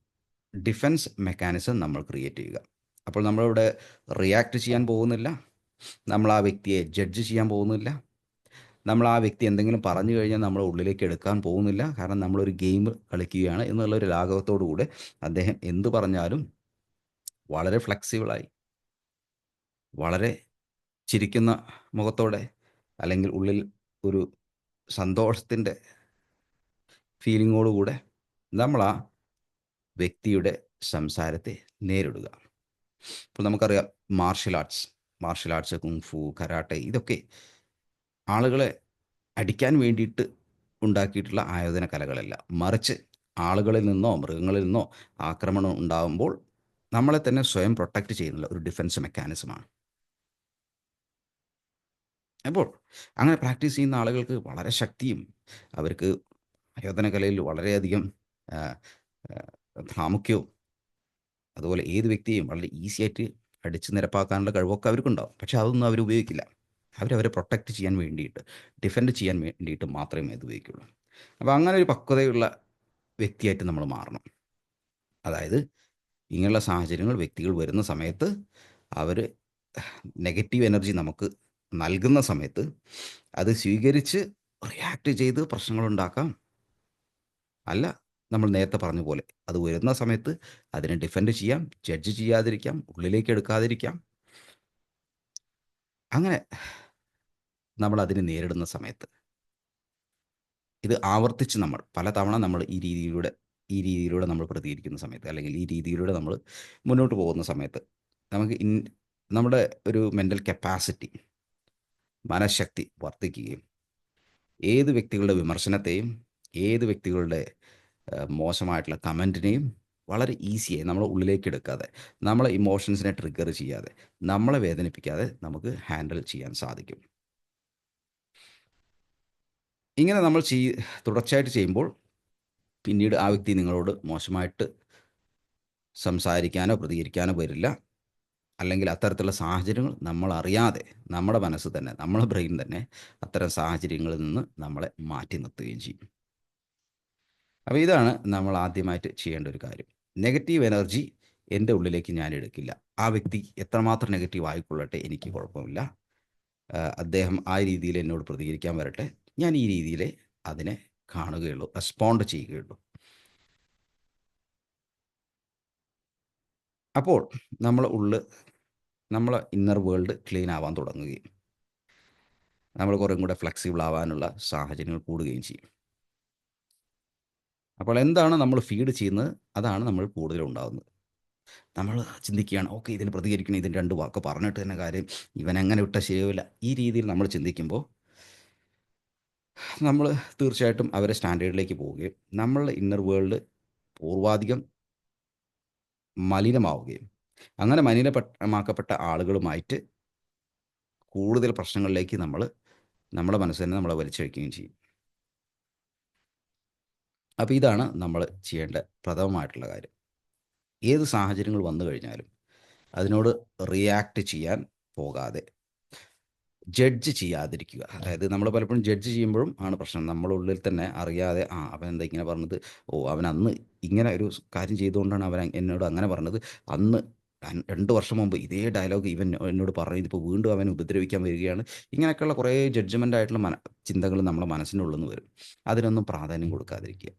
ഡിഫൻസ് മെക്കാനിസം നമ്മൾ ക്രിയേറ്റ് ചെയ്യുക. അപ്പോൾ നമ്മളിവിടെ റിയാക്ട് ചെയ്യാൻ പോകുന്നില്ല. നമ്മൾ ആ വ്യക്തിയെ ജഡ്ജ് ചെയ്യാൻ പോകുന്നില്ല. നമ്മൾ ആ വ്യക്തി എന്തെങ്കിലും പറഞ്ഞു കഴിഞ്ഞാൽ നമ്മൾ ഉള്ളിലേക്ക് എടുക്കാൻ പോകുന്നില്ല. കാരണം നമ്മളൊരു ഗെയിം കളിക്കുകയാണ് എന്നുള്ള ഒരു ലാഘവത്തോടു കൂടെ അദ്ദേഹം എന്ത് പറഞ്ഞാലും വളരെ ഫ്ലെക്സിബിളായി വളരെ ചിരിക്കുന്ന മുഖത്തോടെ അല്ലെങ്കിൽ ഉള്ളിൽ ഒരു സന്തോഷത്തിന്റെ ഫീലിങ്ങോടുകൂടെ നമ്മൾ ആ വ്യക്തിയുടെ സംസാരത്തെ നേരിടുക. ഇപ്പോൾ നമുക്കറിയാം martial arts martial arts kung fu karate ഇതൊക്കെ ആളുകളെ അടിക്കാൻ വേണ്ടിയിട്ട് ഉണ്ടാക്കിയിട്ടുള്ള ആയോധന കലകളല്ല. മറിച്ച് ആളുകളിൽ നിന്നോ മൃഗങ്ങളിൽ നിന്നോ ആക്രമണം ഉണ്ടാകുമ്പോൾ നമ്മളെ തന്നെ സ്വയം പ്രൊട്ടക്റ്റ് ചെയ്യുന്നുള്ള ഒരു ഡിഫൻസ് മെക്കാനിസമാണ് അപ്പോൾ അങ്ങനെ പ്രാക്ടീസ് ചെയ്യുന്ന ആളുകൾക്ക് വളരെ ശക്തിയും അവർക്ക് ആയോധന കലയിൽ വളരെയധികം പ്രാമുഖ്യവും അതുപോലെ ഏത് വ്യക്തിയെയും വളരെ ഈസി ആയിട്ട് അടിച്ച് നിരപ്പാക്കാനുള്ള കഴിവൊക്കെ അവർക്കുണ്ടാവും. പക്ഷെ അതൊന്നും അവർ ഉപയോഗിക്കില്ല. അവരവരെ പ്രൊട്ടക്റ്റ് ചെയ്യാൻ വേണ്ടിയിട്ട് ഡിഫെൻഡ് ചെയ്യാൻ വേണ്ടിയിട്ട് മാത്രമേ ഇത് ഉപയോഗിക്കുള്ളൂ. അപ്പോൾ അങ്ങനെ ഒരു പക്വതയുള്ള വ്യക്തിയായിട്ട് നമ്മൾ മാറണം. അതായത് ഇങ്ങനെയുള്ള സാഹചര്യങ്ങൾ വ്യക്തികൾ വരുന്ന സമയത്ത് അവർ നെഗറ്റീവ് എനർജി നമുക്ക് നൽകുന്ന സമയത്ത് അത് സ്വീകരിച്ച് റിയാക്ട് ചെയ്ത് പ്രശ്നങ്ങൾ ഉണ്ടാക്കാം അല്ല നമ്മൾ നേരത്തെ പറഞ്ഞ പോലെ അത് വരുന്ന സമയത്ത് അതിനെ ഡിഫെൻഡ് ചെയ്യാം ജഡ്ജ് ചെയ്യാതിരിക്കാം ഉള്ളിലേക്ക് എടുക്കാതിരിക്കാം. അങ്ങനെ നമ്മൾ അതിനെ നേരിടുന്ന സമയത്ത് ഇത് ആവർത്തിച്ച് നമ്മൾ പലതവണ നമ്മൾ ഈ രീതിയിലൂടെ ഈ രീതിയിലൂടെ നമ്മൾ പ്രതികരിക്കുന്ന സമയത്ത് അല്ലെങ്കിൽ ഈ രീതിയിലൂടെ നമ്മൾ മുന്നോട്ട് പോകുന്ന സമയത്ത് നമുക്ക് നമ്മുടെ ഒരു മെന്റൽ കപ്പാസിറ്റി മനഃശക്തി വർദ്ധിക്കുകയും ഏത് വ്യക്തികളുടെ വിമർശനത്തെയും ഏത് വ്യക്തികളുടെ മോശമായിട്ടുള്ള കമന്റിനെയും വളരെ ഈസിയായി നമ്മൾ ഉള്ളിലേക്ക് എടുക്കാതെ നമ്മളെ ഇമോഷൻസിനെ ട്രിഗർ ചെയ്യാതെ നമ്മളെ വേദനിപ്പിക്കാതെ നമുക്ക് ഹാൻഡിൽ ചെയ്യാൻ സാധിക്കും. ഇങ്ങനെ നമ്മൾ ചെയ് തുടർച്ചയായിട്ട് ചെയ്യുമ്പോൾ പിന്നീട് ആ വ്യക്തി നിങ്ങളോട് മോശമായിട്ട് സംസാരിക്കാനോ പ്രതികരിക്കാനോ വരില്ല. അല്ലെങ്കിൽ അത്തരത്തിലുള്ള സാഹചര്യങ്ങൾ നമ്മൾ അറിയാതെ നമ്മുടെ മനസ്സ് തന്നെ നമ്മുടെ ബ്രെയിൻ തന്നെ അത്തരം സാഹചര്യങ്ങളിൽ നിന്ന് നമ്മളെ മാറ്റി നിർത്തുകയും ചെയ്യും. അപ്പോൾ ഇതാണ് നമ്മൾ ആദ്യമായിട്ട് ചെയ്യേണ്ട ഒരു കാര്യം. നെഗറ്റീവ് എനർജി എന്റെ ഉള്ളിലേക്ക് ഞാൻ എടുക്കില്ല. ആ വ്യക്തി എത്രമാത്രം നെഗറ്റീവ് ആയിക്കൊള്ളട്ടെ എനിക്ക് കുഴപ്പമില്ല. അദ്ദേഹം ആ രീതിയിൽ എന്നോട് പ്രതികരിക്കാൻ വരട്ടെ. ഞാൻ ഈ രീതിയിൽ അതിനെ കാണുകയുള്ളൂ റെസ്പോണ്ട് ചെയ്യുകയുള്ളൂ. അപ്പോൾ നമ്മൾ ഉള്ള് നമ്മളെ ഇന്നർ വേൾഡ് ക്ലീൻ ആവാൻ തുടങ്ങുകയും നമ്മൾ കുറേ കൂടെ ഫ്ലെക്സിബിൾ ആവാനുള്ള സാഹചര്യങ്ങൾ കൂടുകയും ചെയ്യും. അപ്പോൾ എന്താണ് നമ്മൾ ഫീഡ് ചെയ്യുന്നത്? അതാണ് നമ്മൾ കൂടുതൽ ഉണ്ടാകുന്നത് നമ്മൾ ചിന്തിക്കുകയാണ് ഓക്കെ ഇതിന് പ്രതികരിക്കണം ഇതിന് രണ്ട് വാക്ക് പറഞ്ഞിട്ട് തന്നെ കാര്യം എങ്ങനെ വിട്ട ശരിയാവില്ല. ഈ രീതിയിൽ നമ്മൾ ചിന്തിക്കുമ്പോൾ നമ്മൾ തീർച്ചയായിട്ടും അവരെ സ്റ്റാൻഡേർഡിലേക്ക് പോവുകയും നമ്മളുടെ ഇന്നർ വേൾഡ് പൂർവാധികം മലിനമാവുകയും അങ്ങനെ മലിനമാക്കപ്പെട്ട ആളുകളുമായിട്ട് കൂടുതൽ പ്രശ്നങ്ങളിലേക്ക് നമ്മൾ നമ്മുടെ മനസ്സിനെ നമ്മളെ വലിച്ചഴിക്കുകയും ചെയ്യും. അപ്പോൾ ഇതാണ് നമ്മൾ ചെയ്യേണ്ട പ്രഥമമായിട്ടുള്ള കാര്യം. ഏത് സാഹചര്യങ്ങൾ വന്നു കഴിഞ്ഞാലും അതിനോട് റിയാക്ട് ചെയ്യാൻ പോകാതെ ജഡ്ജ് ചെയ്യാതിരിക്കുക. അതായത് നമ്മൾ പലപ്പോഴും ജഡ്ജ് ചെയ്യുമ്പോഴും ആണ് പ്രശ്നം. നമ്മളുള്ളിൽ തന്നെ അറിയാതെ ആ അവൻ എന്താ ഇങ്ങനെ പറഞ്ഞത്? ഓ അവൻ അന്ന് ഇങ്ങനെ ഒരു കാര്യം ചെയ്തുകൊണ്ടാണ് അവൻ എന്നോട് അങ്ങനെ പറഞ്ഞത്. അന്ന് 2 വർഷം മുമ്പ് ഇതേ ഡയലോഗ് ഇവൻ എന്നോട് പറഞ്ഞു. ഇതിപ്പോൾ വീണ്ടും അവൻ ഉപദ്രവിക്കാൻ വരികയാണ്. ഇങ്ങനെയൊക്കെയുള്ള കുറേ ജഡ്ജ്മെന്റ് ആയിട്ടുള്ള മന ചിന്തകൾ നമ്മുടെ മനസ്സിനുള്ളിൽ നിന്ന് വരും. അതിനൊന്നും പ്രാധാന്യം കൊടുക്കാതിരിക്കുക.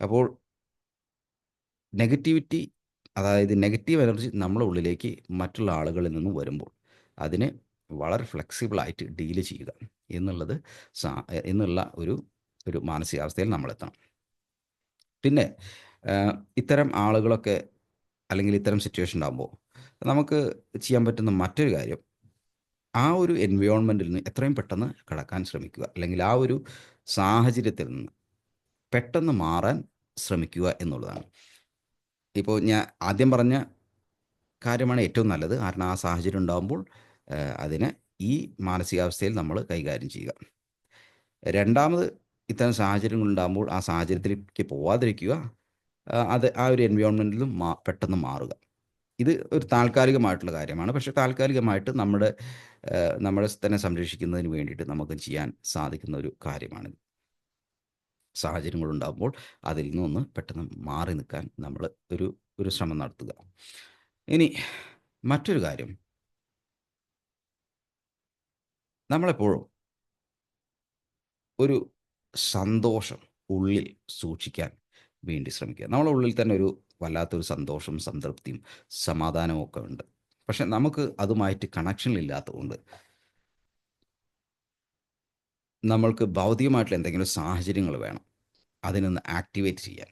അപ്പോൾ നെഗറ്റിവിറ്റി അതായത് നെഗറ്റീവ് എനർജി നമ്മുടെ ഉള്ളിലേക്ക് മറ്റുള്ള ആളുകളിൽ നിന്നും വരുമ്പോൾ അതിനെ വളരെ ഫ്ലെക്സിബിളായിട്ട് ഡീൽ ചെയ്യുക എന്നുള്ളത് എന്നുള്ള ഒരു ഒരു മാനസികാവസ്ഥയിൽ നമ്മളെത്തണം. പിന്നെ ഇത്തരം ആളുകളൊക്കെ അല്ലെങ്കിൽ ഇത്തരം സിറ്റുവേഷൻ ഉണ്ടാകുമ്പോൾ നമുക്ക് ചെയ്യാൻ പറ്റുന്ന മറ്റൊരു കാര്യം ആ ഒരു എൻവയോൺമെന്റിൽ നിന്ന് എത്രയും പെട്ടെന്ന് കടക്കാൻ ശ്രമിക്കുക. അല്ലെങ്കിൽ ആ ഒരു സാഹചര്യത്തിൽ നിന്ന് പെട്ടെന്ന് മാറാൻ ശ്രമിക്കുക എന്നുള്ളതാണ്. ഇപ്പോൾ ഞാൻ ആദ്യം പറഞ്ഞ കാര്യമാണ് ഏറ്റവും നല്ലത്. കാരണം ആ സാഹചര്യം ഉണ്ടാകുമ്പോൾ അതിനെ ഈ മാനസികാവസ്ഥയിൽ നമ്മൾ കൈകാര്യം ചെയ്യുക. രണ്ടാമത് ഇത്തരം സാഹചര്യങ്ങൾ ഉണ്ടാകുമ്പോൾ ആ സാഹചര്യത്തിലേക്ക് പോവാതിരിക്കുക. അത് ആ ഒരു എൻവയോൺമെന്റിലും മാ പെട്ടെന്ന് മാറുക. ഇത് ഒരു താൽക്കാലികമായിട്ടുള്ള കാര്യമാണ്. പക്ഷേ താൽക്കാലികമായിട്ട് നമ്മുടെ നമ്മളെ തന്നെ സംരക്ഷിക്കുന്നതിന് വേണ്ടിയിട്ട് നമുക്ക് ചെയ്യാൻ സാധിക്കുന്ന ഒരു കാര്യമാണിത്. സാഹചര്യങ്ങളുണ്ടാകുമ്പോൾ അതിൽ നിന്നൊന്ന് പെട്ടെന്ന് മാറി നിൽക്കാൻ നമ്മൾ ഒരു ഒരു ശ്രമം നടത്തുക. ഇനി മറ്റൊരു കാര്യം നമ്മളെപ്പോഴും ഒരു സന്തോഷം ഉള്ളിൽ സൂക്ഷിക്കാൻ വേണ്ടി ശ്രമിക്കുക. നമ്മളെ ഉള്ളിൽ തന്നെ ഒരു വല്ലാത്തൊരു സന്തോഷം സംതൃപ്തിയും, സമാധാനവും ഒക്കെ ഉണ്ട്. പക്ഷെ നമുക്ക് അതുമായിട്ട് കണക്ഷൻ ഇല്ലാത്തതുകൊണ്ട് നമ്മൾക്ക് ഭൗതികമായിട്ടുള്ള എന്തെങ്കിലും സാഹചര്യങ്ങൾ വേണം. അതിനൊന്ന് ആക്ടിവേറ്റ് ചെയ്യാൻ.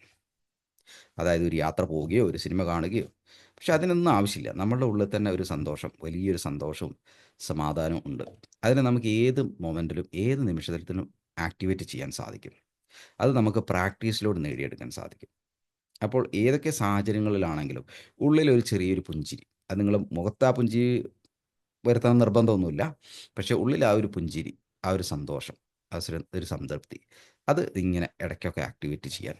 അതായത് ഒരു യാത്ര പോവുകയോ, ഒരു സിനിമ കാണുകയോ. പക്ഷെ അതിനൊന്നും ആവശ്യമില്ല. നമ്മളുടെ ഉള്ളിൽ തന്നെ ഒരു സന്തോഷം, വലിയൊരു സന്തോഷവും, സമാധാനവും ഉണ്ട്. അതിനെ നമുക്ക് ഏത് മൊമെന്റിലും ഏത് നിമിഷത്തിലും ആക്ടിവേറ്റ് ചെയ്യാൻ സാധിക്കും. അത് നമുക്ക് പ്രാക്ടീസിലൂടെ നേടിയെടുക്കാൻ സാധിക്കും. അപ്പോൾ ഏതൊക്കെ സാഹചര്യങ്ങളിലാണെങ്കിലും ഉള്ളിലൊരു ചെറിയൊരു പുഞ്ചിരി. അത് നിങ്ങൾ മുഖത്ത് ആ പുഞ്ചിരി വരുത്താൻ നിർബന്ധമൊന്നുമില്ല. പക്ഷേ ഉള്ളിൽ ആ ഒരു പുഞ്ചിരി, ആ ഒരു സന്തോഷം, ആ ഒരു സംതൃപ്തി അത് ഇങ്ങനെ ഇടയ്ക്കൊക്കെ ആക്ടിവേറ്റ് ചെയ്യാൻ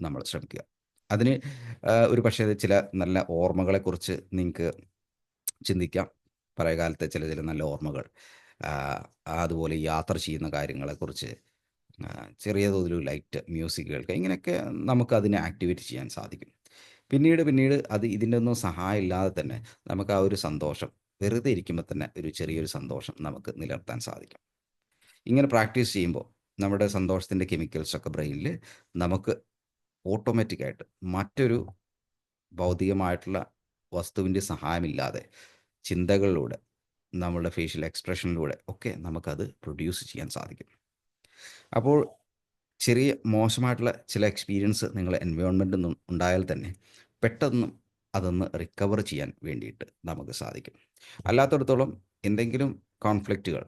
നമ്മൾ ശ്രമിക്കുക. അതിന് ഒരു പക്ഷേ ചില നല്ല ഓർമ്മകളെക്കുറിച്ച് നിങ്ങൾക്ക് ചിന്തിക്കാം. പഴയകാലത്തെ ചില ചില നല്ല ഓർമ്മകൾ. അതുപോലെ യാത്ര ചെയ്യുന്ന കാര്യങ്ങളെക്കുറിച്ച് ചെറിയ തോതിൽ ലൈറ്റ് മ്യൂസിക് കേൾക്കുക. ഇങ്ങനെയൊക്കെ നമുക്ക് അതിനെ ആക്ടിവേറ്റ് ചെയ്യാൻ സാധിക്കും. പിന്നീട് പിന്നീട് അത് ഇതിന്റെ ഒന്നും സഹായം ഇല്ലാതെ തന്നെ നമുക്ക് ആ ഒരു സന്തോഷം വെറുതെ ഇരിക്കുമ്പോൾ തന്നെ ഒരു ചെറിയൊരു സന്തോഷം നമുക്ക് നിലനിർത്താൻ സാധിക്കും. ഇങ്ങനെ പ്രാക്ടീസ് ചെയ്യുമ്പോൾ നമ്മുടെ സന്തോഷത്തിന്റെ കെമിക്കൽസൊക്കെ ബ്രെയിനിൽ നമുക്ക് ഓട്ടോമാറ്റിക്കായിട്ട് മറ്റൊരു ഭൗതികമായിട്ടുള്ള വസ്തുവിന്റെ സഹായമില്ലാതെ ചിന്തകളിലൂടെ, നമ്മളുടെ ഫേഷ്യൽ എക്സ്പ്രഷനിലൂടെ ഒക്കെ നമുക്കത് പ്രൊഡ്യൂസ് ചെയ്യാൻ സാധിക്കും. അപ്പോൾ ചെറിയ മോശമായിട്ടുള്ള ചില എക്സ്പീരിയൻസ് നിങ്ങൾ എൻവയോൺമെന്റിൽ നിന്ന് ഉണ്ടായാൽ തന്നെ പെട്ടെന്ന് അതൊന്ന് റിക്കവർ ചെയ്യാൻ വേണ്ടിയിട്ട് നമുക്ക് സാധിക്കും. അല്ലാത്തടത്തോളം എന്തെങ്കിലും കോൺഫ്ലിക്റ്റുകൾ,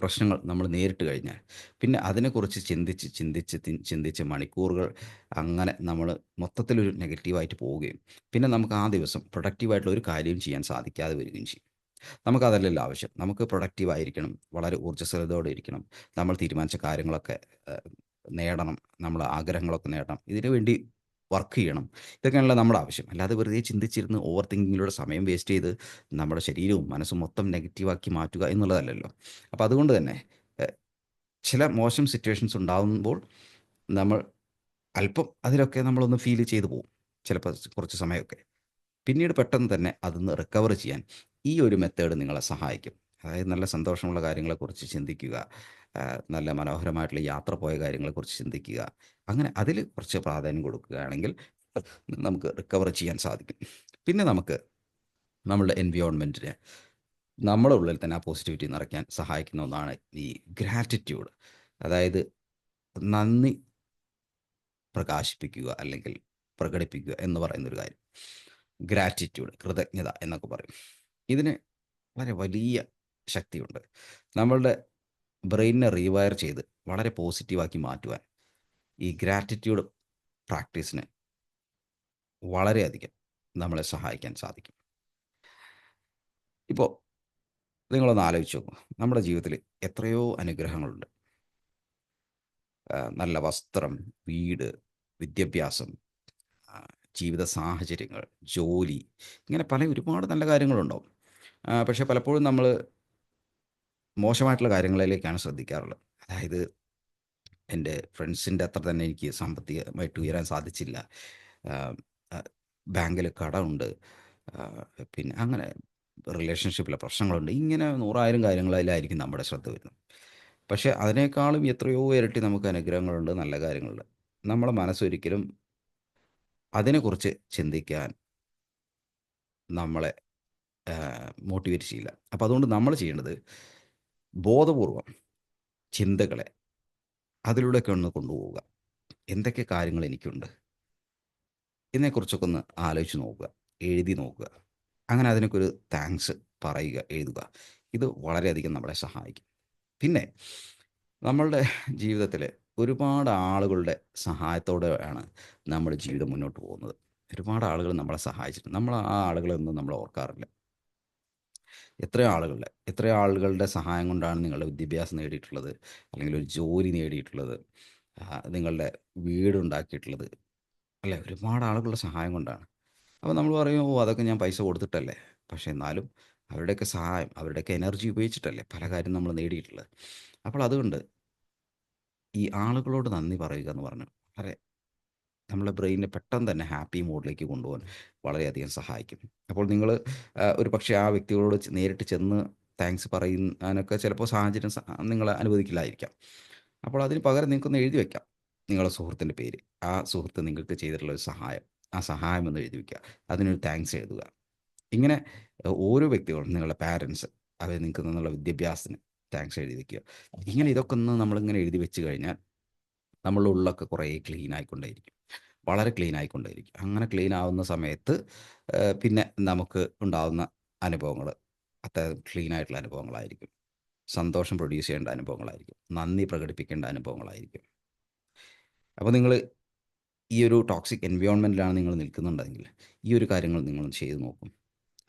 പ്രശ്നങ്ങൾ നമ്മൾ നേരിട്ട് കഴിഞ്ഞാൽ പിന്നെ അതിനെക്കുറിച്ച് ചിന്തിച്ച് ചിന്തിച്ച് ചിന്തിച്ച് മണിക്കൂറുകൾ അങ്ങനെ നമ്മൾ മൊത്തത്തിലൊരു നെഗറ്റീവായിട്ട് പോവുകയും പിന്നെ നമുക്ക് ആ ദിവസം പ്രൊഡക്റ്റീവായിട്ടുള്ള ഒരു കാര്യവും ചെയ്യാൻ സാധിക്കാതെ വരികയും ചെയ്യും. നമുക്കതല്ലല്ലോ ആവശ്യം. നമുക്ക് പ്രൊഡക്റ്റീവ് ആയിരിക്കണം. വളരെ ഊർജസ്വലതയോടെ ഇരിക്കണം. നമ്മൾ തീരുമാനിച്ച കാര്യങ്ങളൊക്കെ നേടണം. നമ്മൾ ആഗ്രഹങ്ങളൊക്കെ നേടണം. ഇതിനു വേണ്ടി വർക്ക് ചെയ്യണം. ഇതൊക്കെയാണല്ലോ നമ്മുടെ ആവശ്യം. അല്ലാതെ വെറുതെ ചിന്തിച്ചിരുന്ന് ഓവർ തിങ്കിങ്ങിലൂടെ സമയം വേസ്റ്റ് ചെയ്ത് നമ്മുടെ ശരീരവും മനസ്സും മൊത്തം നെഗറ്റീവാക്കി മാറ്റുക എന്നുള്ളതല്ലല്ലോ. അപ്പോൾ അതുകൊണ്ട് തന്നെ ചില മോശം സിറ്റുവേഷൻസ് ഉണ്ടാകുമ്പോൾ നമ്മൾ അല്പം അതിലൊക്കെ നമ്മളൊന്ന് ഫീൽ ചെയ്തു പോകും ചിലപ്പോൾ കുറച്ച് സമയമൊക്കെ. പിന്നീട് പെട്ടെന്ന് തന്നെ അതൊന്ന് റിക്കവർ ചെയ്യാൻ ഈ ഒരു മെത്തേഡ് നിങ്ങളെ സഹായിക്കും. അതായത് നല്ല സന്തോഷമുള്ള കാര്യങ്ങളെക്കുറിച്ച് ചിന്തിക്കുക. നല്ല മനോഹരമായിട്ടുള്ള യാത്ര പോയ കാര്യങ്ങളെക്കുറിച്ച് ചിന്തിക്കുക. അങ്ങനെ അതിൽ കുറച്ച് പ്രാധാന്യം കൊടുക്കുകയാണെങ്കിൽ നമുക്ക് റിക്കവർ ചെയ്യാൻ സാധിക്കും. പിന്നെ നമുക്ക് നമ്മളുടെ എൻവയോൺമെന്റിനെ നമ്മുടെ ഉള്ളിൽ തന്നെ ആ പോസിറ്റിവിറ്റി നിറയ്ക്കാൻ സഹായിക്കുന്ന ഒന്നാണ് ഈ ഗ്രാറ്റിറ്റ്യൂഡ്. അതായത് നന്ദി പ്രകാശിപ്പിക്കുക അല്ലെങ്കിൽ പ്രകടിപ്പിക്കുക എന്ന് പറയുന്നൊരു കാര്യം. ഗ്രാറ്റിറ്റ്യൂഡ് കൃതജ്ഞത എന്നൊക്കെ പറയും. ഇതിന് വളരെ വലിയ ശക്തിയുണ്ട്. നമ്മളുടെ ബ്രെയിനിനെ റീവയർ ചെയ്ത് വളരെ പോസിറ്റീവാക്കി മാറ്റുവാൻ ഈ ഗ്രാറ്റിറ്റ്യൂഡ് പ്രാക്ടീസിന് വളരെയധികം നമ്മളെ സഹായിക്കാൻ സാധിക്കും. ഇപ്പോൾ നിങ്ങളൊന്ന് ആലോചിച്ച് നോക്കൂ. നമ്മുടെ ജീവിതത്തിൽ എത്രയോ അനുഗ്രഹങ്ങളുണ്ട്. നല്ല വസ്ത്രം, വീട്, വിദ്യാഭ്യാസം, ജീവിത സാഹചര്യങ്ങൾ, ജോലി ഇങ്ങനെ പല ഒരുപാട് നല്ല കാര്യങ്ങളുണ്ടാവും. പക്ഷെ പലപ്പോഴും നമ്മൾ മോശമായിട്ടുള്ള കാര്യങ്ങളിലേക്കാണ് ശ്രദ്ധിക്കാറുള്ളത്. അതായത് എന്റെ ഫ്രണ്ട്സിന്റെ അത്ര തന്നെ എനിക്ക് സാമ്പത്തികമായിട്ട് ഉയരാൻ സാധിച്ചില്ല. ബാങ്കിൽ കടമുണ്ട്. പിന്നെ അങ്ങനെ റിലേഷൻഷിപ്പിലെ പ്രശ്നങ്ങളുണ്ട് ഇങ്ങനെ നൂറായിരം കാര്യങ്ങളിലായിരിക്കും നമ്മുടെ ശ്രദ്ധ വരുന്നത് പക്ഷേ അതിനേക്കാളും എത്രയോ ഇരട്ടി നമുക്ക് അനുഗ്രഹങ്ങളുണ്ട് നല്ല കാര്യങ്ങളുണ്ട് നമ്മളെ മനസ്സൊരിക്കലും അതിനെക്കുറിച്ച് ചിന്തിക്കാൻ നമ്മളെ മോട്ടിവേറ്റ് ചെയ്യില്ല. അപ്പോൾ അതുകൊണ്ട് നമ്മൾ ചെയ്യേണ്ടത് ബോധപൂർവം ചിന്തകളെ അതിലൂടെയൊക്കെ ഒന്ന് കൊണ്ടുപോവുക. എന്തൊക്കെ കാര്യങ്ങൾ എനിക്കുണ്ട്? ഇതിനെക്കുറിച്ചൊക്കെ ഒന്ന് ആലോചിച്ച് നോക്കുക എഴുതി നോക്കുക. അങ്ങനെ അതിനൊക്കെ ഒരു താങ്ക്സ് പറയുക എഴുതുക. ഇത് വളരെയധികം നമ്മളെ സഹായിക്കും. പിന്നെ നമ്മളുടെ ജീവിതത്തിൽ ഒരുപാട് ആളുകളുടെ സഹായത്തോടെയാണ് നമ്മുടെ ജീവിതം മുന്നോട്ട് പോകുന്നത്. ഒരുപാട് ആളുകൾ നമ്മളെ സഹായിച്ചിട്ടുണ്ട്. നമ്മൾ ആ ആളുകളൊന്നും നമ്മൾ ഓർക്കാറില്ല. എത്ര ആളുകളുടെ എത്ര ആളുകളുടെ സഹായം കൊണ്ടാണ് നിങ്ങളുടെ വിദ്യാഭ്യാസം നേടിയിട്ടുള്ളത് അല്ലെങ്കിൽ ഒരു ജോലി നേടിയിട്ടുള്ളത് നിങ്ങളുടെ വീടുണ്ടാക്കിയിട്ടുള്ളത് അല്ലേ? ഒരുപാട് ആളുകളുടെ സഹായം കൊണ്ടാണ്. അപ്പോൾ നമ്മൾ പറയും ഓ അതൊക്കെ ഞാൻ പൈസ കൊടുത്തിട്ടല്ലേ? പക്ഷെ എന്നാലും അവരുടെയൊക്കെ സഹായം അവരുടെയൊക്കെ എനർജി ഉപയോഗിച്ചിട്ടല്ലേ പല കാര്യം നമ്മൾ നേടിയിട്ടുള്ളത്. അപ്പോൾ അതുകൊണ്ട് ഈ ആളുകളോട് നന്ദി പറയുക എന്ന് പറഞ്ഞു അതെ നമ്മളെ ബ്രെയിനിനെ പെട്ടെന്ന് തന്നെ ഹാപ്പി മോഡിലേക്ക് കൊണ്ടുപോകാൻ വളരെയധികം സഹായിക്കും. അപ്പോൾ നിങ്ങൾ ഒരു പക്ഷേ ആ വ്യക്തികളോട് നേരിട്ട് ചെന്ന് താങ്ക്സ് പറയുന്നതിനൊക്കെ ചിലപ്പോൾ സാഹചര്യം നിങ്ങൾ അനുവദിക്കില്ലായിരിക്കാം. അപ്പോൾ അതിന് പകരം നിങ്ങൾക്കൊന്ന് എഴുതി വെക്കാം നിങ്ങളുടെ സുഹൃത്തിന്റെ പേര്. ആ സുഹൃത്ത് നിങ്ങൾക്ക് ചെയ്തിട്ടുള്ള ഒരു സഹായം. ആ സഹായം എന്ന് എഴുതി വെക്കുക. അതിനൊരു താങ്ക്സ് എഴുതുക. ഇങ്ങനെ ഓരോ വ്യക്തികളും നിങ്ങളുടെ പാരൻസ് അവർ നിങ്ങൾക്ക് നിന്നുള്ള വിദ്യാഭ്യാസത്തിന് താങ്ക്സ് എഴുതി വെക്കുക ഇങ്ങനെ ഇതൊക്കെ ഒന്ന് നമ്മളിങ്ങനെ എഴുതി വെച്ച് കഴിഞ്ഞാൽ നമ്മളുടെ ഉള്ളൊക്കെ കുറേ ക്ലീൻ ആയിക്കൊണ്ടേയിരിക്കും. വളരെ ക്ലീൻ ആയിക്കൊണ്ടേയിരിക്കും. അങ്ങനെ ക്ലീൻ ആവുന്ന സമയത്ത് പിന്നെ നമുക്ക് ഉണ്ടാവുന്ന അനുഭവങ്ങൾ അത്ര ക്ലീൻ ആയിട്ടുള്ള അനുഭവങ്ങളായിരിക്കും. സന്തോഷം പ്രൊഡ്യൂസ് ചെയ്യേണ്ട അനുഭവങ്ങളായിരിക്കും. നന്ദി പ്രകടിപ്പിക്കേണ്ട അനുഭവങ്ങളായിരിക്കും. അപ്പോൾ നിങ്ങൾ ഈ ഒരു ടോക്സിക് എൻവയോൺമെന്റിലാണ് നിങ്ങൾ നിൽക്കുന്നുണ്ടെങ്കിൽ ഈ ഒരു കാര്യങ്ങൾ നിങ്ങൾ ചെയ്ത് നോക്കും.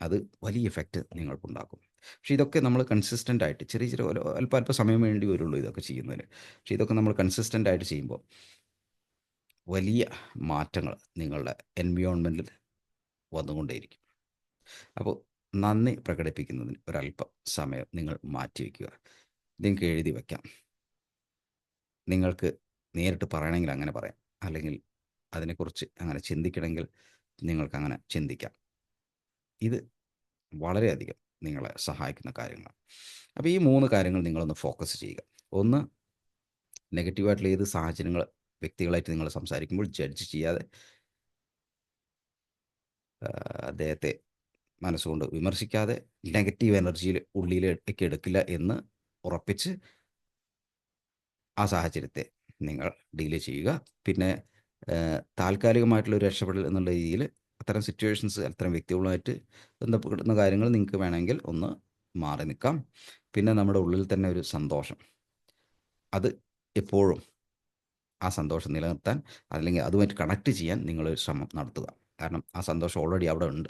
അത് വലിയ എഫക്റ്റ് നിങ്ങൾക്കുണ്ടാക്കും. പക്ഷേ ഇതൊക്കെ നമ്മൾ കൺസിസ്റ്റന്റ് ആയിട്ട് ചെറിയ ചെറിയ അല്പ അല്പ സമയം വേണ്ടി വരുള്ളൂ ഇതൊക്കെ ചെയ്യുന്നതിന്. പക്ഷെ ഇതൊക്കെ നമ്മൾ കൺസിസ്റ്റന്റ് ആയിട്ട് ചെയ്യുമ്പോൾ വലിയ മാറ്റങ്ങൾ നിങ്ങളുടെ എൻവയോൺമെന്റിൽ വന്നുകൊണ്ടേയിരിക്കും. അപ്പോൾ നന്ദി പ്രകടിപ്പിക്കുന്നതിന് ഒരല്പം സമയം നിങ്ങൾ മാറ്റിവെക്കുക നിങ്ങൾക്ക് എഴുതി വയ്ക്കാം. നിങ്ങൾക്ക് നേരിട്ട് പറയണമെങ്കിൽ അങ്ങനെ പറയാം. അല്ലെങ്കിൽ അതിനെക്കുറിച്ച് അങ്ങനെ ചിന്തിക്കണമെങ്കിൽ നിങ്ങൾക്ക് അങ്ങനെ ചിന്തിക്കാം. ഇത് വളരെയധികം നിങ്ങളെ സഹായിക്കുന്ന കാര്യങ്ങളാണ് അപ്പോൾ ഈ മൂന്ന് കാര്യങ്ങൾ നിങ്ങളൊന്ന് ഫോക്കസ് ചെയ്യുക. ഒന്ന് നെഗറ്റീവായിട്ടുള്ള ഏത് സാഹചര്യങ്ങൾ വ്യക്തികളായിട്ട് നിങ്ങൾ സംസാരിക്കുമ്പോൾ ജഡ്ജ് ചെയ്യാതെ അദ്ദേഹത്തെ മനസ്സുകൊണ്ട് വിമർശിക്കാതെ നെഗറ്റീവ് എനർജിയിൽ ഉള്ളിലേക്ക് എടുക്കില്ല എന്ന് ഉറപ്പിച്ച് ആ സാഹചര്യത്തെ നിങ്ങൾ ഡീൽ ചെയ്യുക. പിന്നെ താൽക്കാലികമായിട്ടുള്ള ഒരു രക്ഷപ്പെടൽ എന്നുള്ള രീതിയിൽ അത്തരം സിറ്റുവേഷൻസ് അത്തരം വ്യക്തികളുമായിട്ട് ബന്ധപ്പെടുന്ന കാര്യങ്ങൾ നിങ്ങൾക്ക് വേണമെങ്കിൽ ഒന്ന് മാറി നിൽക്കാം. പിന്നെ നമ്മുടെ ഉള്ളിൽ തന്നെ ഒരു സന്തോഷം. അത് എപ്പോഴും ആ സന്തോഷം നിലനിർത്താൻ അല്ലെങ്കിൽ അതുമായിട്ട് കണക്ട് ചെയ്യാൻ നിങ്ങൾ ശ്രമം നടത്തുക. കാരണം ആ സന്തോഷം ഓൾറെഡി അവിടെ ഉണ്ട്.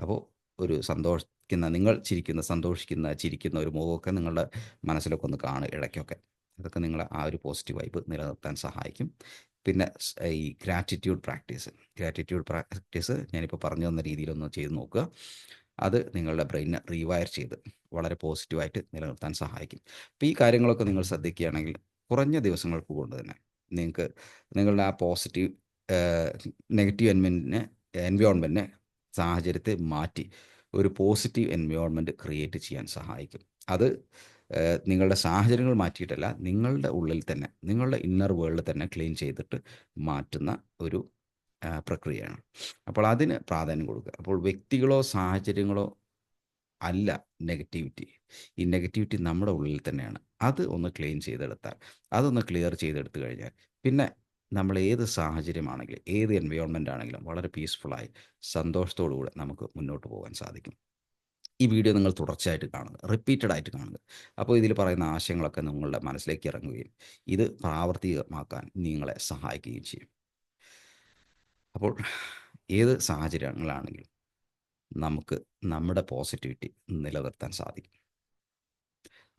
അപ്പോൾ ഒരു സന്തോഷിക്കുന്ന നിങ്ങൾ ചിരിക്കുന്ന സന്തോഷിക്കുന്ന ചിരിക്കുന്ന ഒരു മുഖമൊക്കെ നിങ്ങളുടെ മനസ്സിലൊക്കെ ഒന്ന് കാണുക ഇടയ്ക്കൊക്കെ. അതൊക്കെ നിങ്ങളെ ആ ഒരു പോസിറ്റീവ് വൈബ് നിലനിർത്താൻ സഹായിക്കും. പിന്നെ ഈ ഗ്രാറ്റിറ്റ്യൂഡ് പ്രാക്ടീസ് ഗ്രാറ്റിറ്റ്യൂഡ് പ്രാക്ടീസ് ഞാനിപ്പോൾ പറഞ്ഞു തന്ന രീതിയിലൊന്ന് ചെയ്ത് നോക്കുക. അത് നിങ്ങളുടെ ബ്രെയിനെ റീവയർ ചെയ്ത് വളരെ പോസിറ്റീവായിട്ട് നിലനിർത്താൻ സഹായിക്കും. അപ്പോൾ ഈ കാര്യങ്ങളൊക്കെ നിങ്ങൾ ശ്രദ്ധിക്കുകയാണെങ്കിൽ കുറഞ്ഞ ദിവസങ്ങൾക്ക് കൊണ്ട് തന്നെ നിങ്ങൾക്ക് നിങ്ങളുടെ ആ പോസിറ്റീവ് നെഗറ്റീവ് എൻവെന്റിനെ എൻവയോൺമെന്റിനെ സാഹചര്യത്തെ മാറ്റി ഒരു പോസിറ്റീവ് എൻവയോൺമെന്റ് ക്രിയേറ്റ് ചെയ്യാൻ സഹായിക്കും. അത് നിങ്ങളുടെ സാഹചര്യങ്ങൾ മാറ്റിയിട്ടല്ല നിങ്ങളുടെ ഉള്ളിൽ തന്നെ നിങ്ങളുടെ ഇന്നർ വേൾഡ് തന്നെ ക്ലീൻ ചെയ്തിട്ട് മാറ്റുന്ന ഒരു പ്രക്രിയയാണ്. അപ്പോൾ അതിന് പ്രാധാന്യം കൊടുക്കുക. അപ്പോൾ വ്യക്തികളോ സാഹചര്യങ്ങളോ അല്ല നെഗറ്റിവിറ്റി ഈ നെഗറ്റിവിറ്റി നമ്മുടെ ഉള്ളിൽ തന്നെയാണ്. അത് ഒന്ന് ക്ലീൻ ചെയ്തെടുത്താൽ അതൊന്ന് ക്ലിയർ ചെയ്തെടുത്തു കഴിഞ്ഞാൽ പിന്നെ നമ്മൾ ഏത് സാഹചര്യമാണെങ്കിലും ഏത് എൻവയോൺമെന്റ് ആണെങ്കിലും വളരെ പീസ്ഫുള്ളായി സന്തോഷത്തോടു കൂടെ നമുക്ക് മുന്നോട്ട് പോകാൻ സാധിക്കും. ഈ വീഡിയോ നിങ്ങൾ തുടർച്ചയായിട്ട് കാണുക റിപ്പീറ്റഡ് ആയിട്ട് കാണുക. അപ്പോൾ ഇതിൽ പറയുന്ന ആശയങ്ങളൊക്കെ നിങ്ങളുടെ മനസ്സിലേക്ക് ഇറങ്ങുകയും ഇത് പ്രാവർത്തികമാക്കാൻ നിങ്ങളെ സഹായിക്കുകയും ചെയ്യും. അപ്പോൾ ഏത് സാഹചര്യങ്ങളാണെങ്കിലും നമുക്ക് നമ്മുടെ പോസിറ്റിവിറ്റി നിലനിർത്താൻ സാധിക്കും.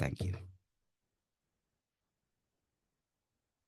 Thank you.